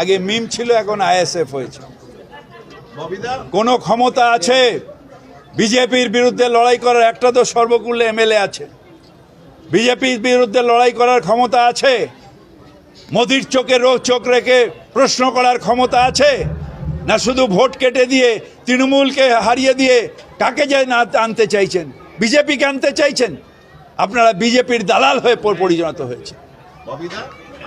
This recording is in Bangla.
আগে মিম ছিল এখন আইএসএফ হয়েছে। কোনো ক্ষমতা আছে? বিজেপির বিরুদ্ধে লড়াই করার একটা তো সর্বকুল্লে এমএলএ আছে। বিজেপির বিরুদ্ধে লড়াই করার ক্ষমতা আছে? মোদির চোখে রোজ চোখ রেখে প্রশ্ন করার ক্ষমতা আছে? না শুধু ভোট কেটে দিয়ে তৃণমূলকে হারিয়ে দিয়ে কাকে যে না আনতে চাইছেন? বিজেপিকে আনতে চাইছেন? আপনারা বিজেপির দালাল হয়ে পরিণত হয়েছে